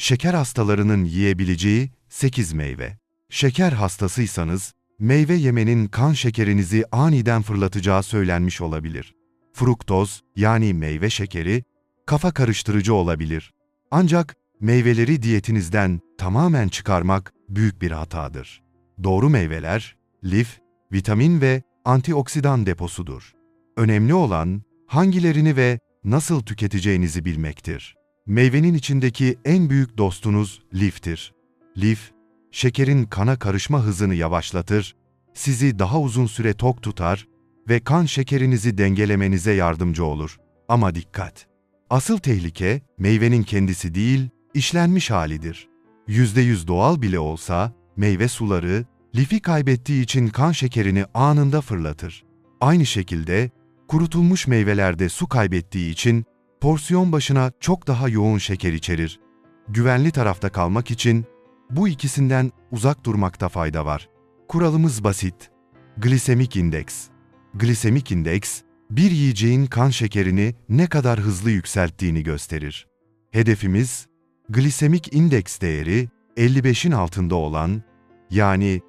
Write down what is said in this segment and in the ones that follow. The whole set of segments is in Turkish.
şeker hastalarının yiyebileceği 8 meyve. Şeker hastasıysanız, meyve yemenin kan şekerinizi aniden fırlatacağı söylenmiş olabilir. Fruktoz yani meyve şekeri, kafa karıştırıcı olabilir. Ancak meyveleri diyetinizden tamamen çıkarmak büyük bir hatadır. Doğru meyveler, lif, vitamin ve antioksidan deposudur. Önemli olan hangilerini ve nasıl tüketeceğinizi bilmektir. Meyvenin içindeki en büyük dostunuz liftir. Lif, şekerin kana karışma hızını yavaşlatır, sizi daha uzun süre tok tutar ve kan şekerinizi dengelemenize yardımcı olur. Ama dikkat! Asıl tehlike meyvenin kendisi değil, işlenmiş halidir. %100 doğal bile olsa meyve suları lifi kaybettiği için kan şekerini anında fırlatır. Aynı şekilde kurutulmuş meyvelerde su kaybettiği için porsiyon başına çok daha yoğun şeker içerir. Güvenli tarafta kalmak için bu ikisinden uzak durmakta fayda var. Kuralımız basit. Glisemik indeks. Glisemik indeks, bir yiyeceğin kan şekerini ne kadar hızlı yükselttiğini gösterir. Hedefimiz, glisemik indeks değeri 55'in altında olan, yani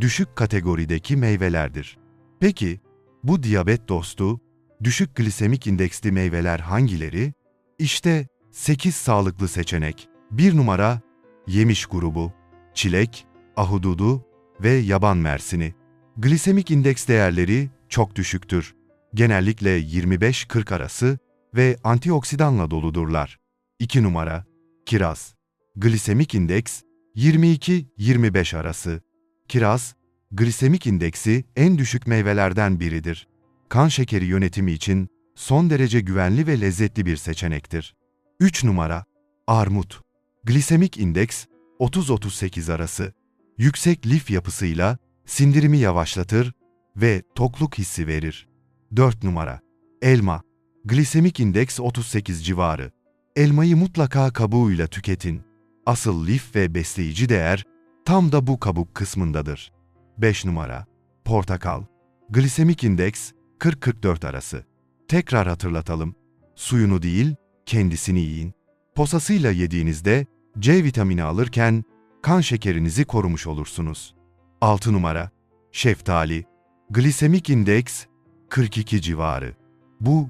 düşük kategorideki meyvelerdir. Peki, bu diyabet dostu, düşük glisemik indeksli meyveler hangileri? İşte 8 sağlıklı seçenek. 1 numara, yemiş grubu, çilek, ahududu ve yaban mersini. Glisemik indeks değerleri çok düşüktür. Genellikle 25-40 arası ve antioksidanla doludurlar. 2 numara, kiraz. Glisemik indeks 22-25 arası. Kiraz, glisemik indeksi en düşük meyvelerden biridir. Kan şekeri yönetimi için son derece güvenli ve lezzetli bir seçenektir. 3 numara, armut. Glisemik indeks 30-38 arası. Yüksek lif yapısıyla sindirimi yavaşlatır ve tokluk hissi verir. 4 numara, elma. Glisemik indeks 38 civarı. Elmayı mutlaka kabuğuyla tüketin. Asıl lif ve besleyici değer tam da bu kabuk kısmındadır. 5 numara, portakal. Glisemik indeks 40-44 arası. Tekrar hatırlatalım. Suyunu değil, kendisini yiyin. Posasıyla yediğinizde C vitamini alırken kan şekerinizi korumuş olursunuz. 6 numara, şeftali. Glisemik indeks 42 civarı. Bu,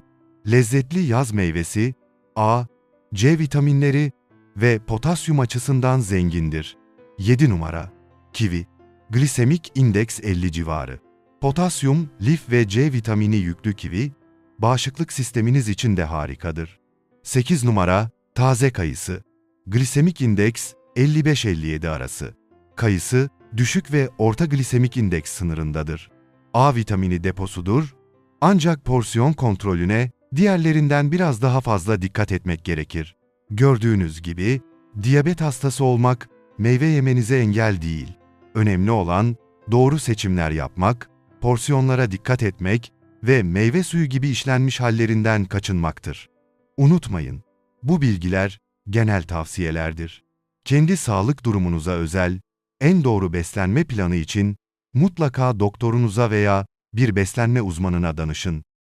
lezzetli yaz meyvesi, A, C vitaminleri ve potasyum açısından zengindir. 7 numara, kivi. Glisemik indeks 50 civarı. Potasyum, lif ve C vitamini yüklü kivi, bağışıklık sisteminiz için de harikadır. 8 numara, taze kayısı. Glisemik indeks 55-57 arası. Kayısı, düşük ve orta glisemik indeks sınırındadır. A vitamini deposudur, ancak porsiyon kontrolüne diğerlerinden biraz daha fazla dikkat etmek gerekir. Gördüğünüz gibi, diyabet hastası olmak meyve yemenize engel değil. Önemli olan doğru seçimler yapmak, porsiyonlara dikkat etmek ve meyve suyu gibi işlenmiş hallerinden kaçınmaktır. Unutmayın, bu bilgiler genel tavsiyelerdir. Kendi sağlık durumunuza özel, en doğru beslenme planı için mutlaka doktorunuza veya bir beslenme uzmanına danışın.